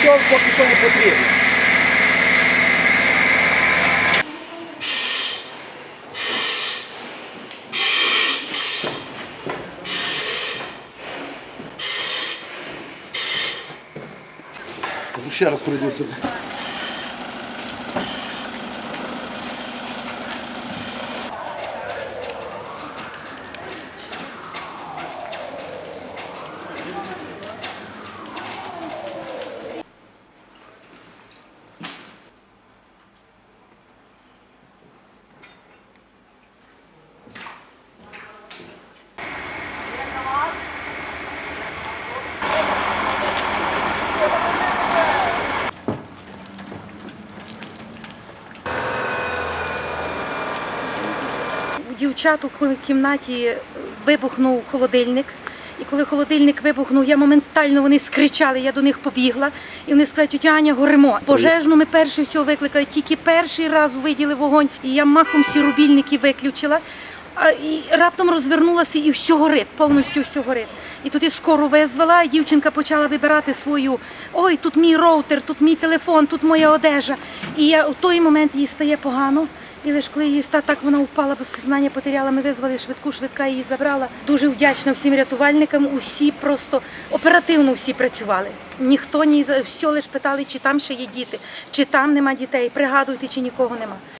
Нічого поки що не потрібно. Ще раз пройдуся. Дівчат у кімнаті вибухнув холодильник. І коли холодильник вибухнув, я моментально вони скричали, я до них побігла. І вони сказали, тетя Аня, горимо. Пожежну ми перше всього викликали, тільки перший раз виділи вогонь. І я махом всі рубільники виключила. А, і раптом розвернулася і все горить, повністю все горить. І тоді скоро визвала, і дівчинка почала вибирати свою. Ой, тут мій роутер, тут мій телефон, тут моя одежа. І я в той момент їй стає погано. І лише коли її ста так вона впала, бо сознання потеряла. Ми визвали швидку, швидка її забрала. Дуже вдячна всім рятувальникам. Усі просто оперативно всі працювали. Ніхто ні все лише питали, чи там ще є діти, чи там нема дітей. Пригадуйте, чи нікого нема.